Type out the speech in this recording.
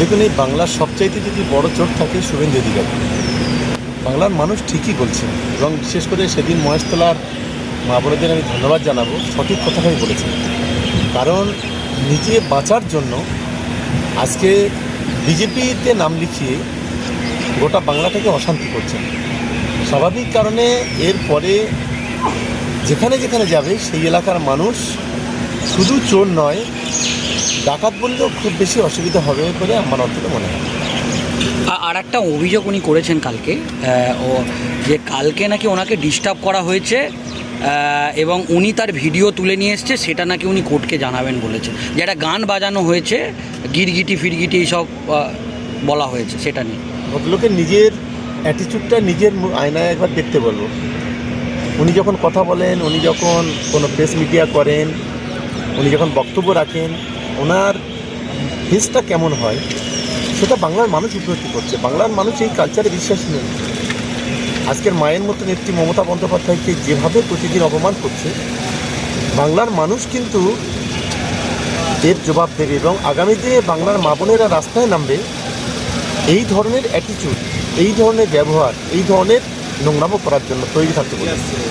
দেখুন এই বাংলার সবচাইতে যদি বড় চোট থাকে শুভেন্দু অধিকারী। বাংলার মানুষ ঠিকই বলছে। এবং বিশেষ করে সেদিন মহেশতলার মা বোনেদের আমি ধন্যবাদ জানাব। সঠিক কথাটাই বলেছেন কারণ নিজে বাঁচার জন্য আজকে বিজেপিতে নাম লিখিয়ে গোটা বাংলাটাকে অশান্তি করছেন স্বাভাবিক কারণে এরপরে যেখানে যেখানে যাবে সেই এলাকার মানুষ শুধু চোর নয় ডাকাত বললেও খুব বেশি অসুবিধা হবে বলে আমার অন্তত মনে হয়। আর একটা অভিযোগ উনি করেছেন কালকে ও যে কালকে নাকি ওনাকে ডিস্টার্ব করা হয়েছে এবং উনি তার ভিডিও তুলে নিয়ে এসছে সেটা নাকি উনি কোর্টকে জানাবেন বলেছে। যে একটা গান বাজানো হয়েছে গিরগিটি ফিরগিটি এইসব বলা হয়েছে সেটা নিয়ে। ভদ্রলোকের নিজের অ্যাটিচিউডটা নিজের আয়নায় একবার দেখতে বলব। উনি যখন কথা বলেন উনি যখন কোনো প্রেস মিডিয়া করেন উনি যখন বক্তব্য রাখেন ওনার ফেসটা কেমন হয়, সেটা বাংলার মানুষ উপলব্ধি করছে। বাংলার মানুষ এই কালচারে বিশ্বাসী নেই আজকের মায়ের মতো নেত্রী মমতা বন্দ্যোপাধ্যায়কে যেভাবে প্রতিদিন অপমান করছে, বাংলার মানুষ কিন্তু এর জবাব দেবে এবং আগামী দিনে বাংলার মা বোনেরা রাস্তায় নামবে। এই ধরনের অ্যাটিচিউড এই ধরনের ব্যবহার, এই ধরনের নোংরামো করার জন্য তৈরি থাকতে বলে